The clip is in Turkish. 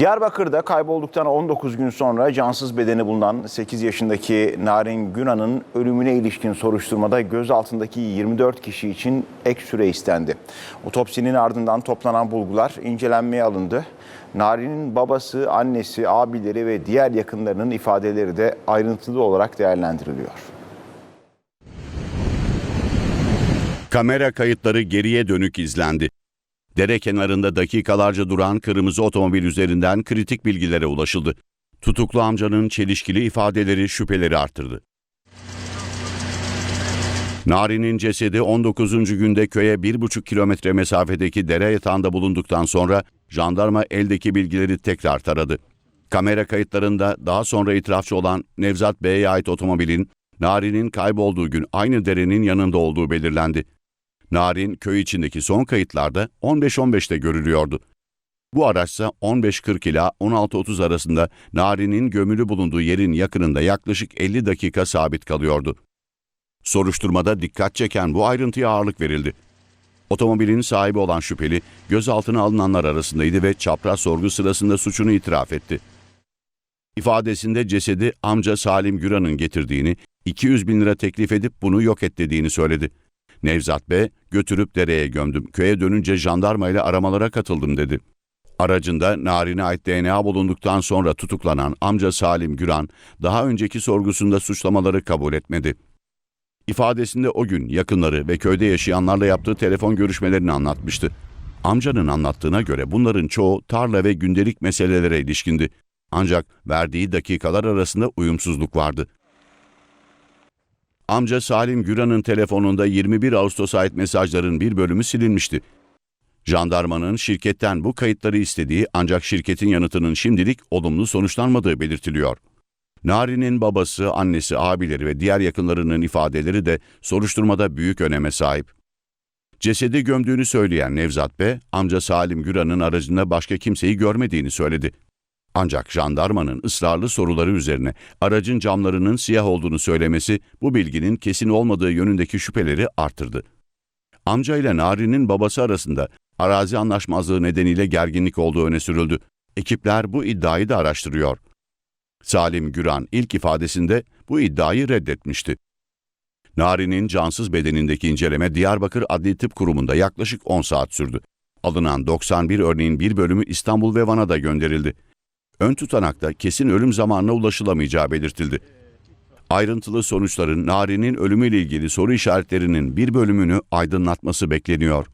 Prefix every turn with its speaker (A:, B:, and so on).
A: Diyarbakır'da kaybolduktan 19 gün sonra cansız bedeni bulunan 8 yaşındaki Narin Günan'ın ölümüne ilişkin soruşturmada gözaltındaki 24 kişi için ek süre istendi. Otopsinin ardından toplanan bulgular incelenmeye alındı. Narin'in babası, annesi, abileri ve diğer yakınlarının ifadeleri de ayrıntılı olarak değerlendiriliyor.
B: Kamera kayıtları geriye dönük izlendi. Dere kenarında dakikalarca duran kırmızı otomobil üzerinden kritik bilgilere ulaşıldı. Tutuklu amcanın çelişkili ifadeleri şüpheleri arttırdı. Nari'nin cesedi 19. günde köye 1,5 kilometre mesafedeki dere yatağında bulunduktan sonra jandarma eldeki bilgileri tekrar taradı. Kamera kayıtlarında daha sonra itirafçı olan Nevzat Bey'e ait otomobilin Nari'nin kaybolduğu gün aynı derenin yanında olduğu belirlendi. Narin köy içindeki son kayıtlarda 15-15'te görülüyordu. Bu araçsa 15.40 ila 16.30 arasında Narin'in gömülü bulunduğu yerin yakınında yaklaşık 50 dakika sabit kalıyordu. Soruşturmada dikkat çeken bu ayrıntıya ağırlık verildi. Otomobilin sahibi olan şüpheli gözaltına alınanlar arasındaydı ve çapraz sorgu sırasında suçunu itiraf etti. İfadesinde cesedi amca Salim Güran'ın getirdiğini, 200 bin lira teklif edip bunu yok et dediğini söyledi. Nevzat Bey, götürüp dereye gömdüm, köye dönünce jandarmayla aramalara katıldım dedi. Aracında Narin'e ait DNA bulunduktan sonra tutuklanan amca Salim Güran, daha önceki sorgusunda suçlamaları kabul etmedi. İfadesinde o gün yakınları ve köyde yaşayanlarla yaptığı telefon görüşmelerini anlatmıştı. Amcanın anlattığına göre bunların çoğu tarla ve gündelik meselelere ilişkindi. Ancak verdiği dakikalar arasında uyumsuzluk vardı. Amca Salim Güran'ın telefonunda 21 Ağustos'a ait mesajların bir bölümü silinmişti. Jandarmanın şirketten bu kayıtları istediği ancak şirketin yanıtının şimdilik olumlu sonuçlanmadığı belirtiliyor. Nari'nin babası, annesi, abileri ve diğer yakınlarının ifadeleri de soruşturmada büyük öneme sahip. Cesedi gömdüğünü söyleyen Nevzat Bey, amca Salim Güran'ın aracında başka kimseyi görmediğini söyledi. Ancak jandarmanın ısrarlı soruları üzerine aracın camlarının siyah olduğunu söylemesi bu bilginin kesin olmadığı yönündeki şüpheleri arttırdı. Amca ile Nari'nin babası arasında arazi anlaşmazlığı nedeniyle gerginlik olduğu öne sürüldü. Ekipler bu iddiayı da araştırıyor. Salim Güran ilk ifadesinde bu iddiayı reddetmişti. Nari'nin cansız bedenindeki inceleme Diyarbakır Adli Tıp Kurumu'nda yaklaşık 10 saat sürdü. Alınan 91 örneğin bir bölümü İstanbul ve Van'a da gönderildi. Ön tutanakta kesin ölüm zamanına ulaşılamayacağı belirtildi. Ayrıntılı sonuçların Nari'nin ölümüyle ilgili soru işaretlerinin bir bölümünü aydınlatması bekleniyor.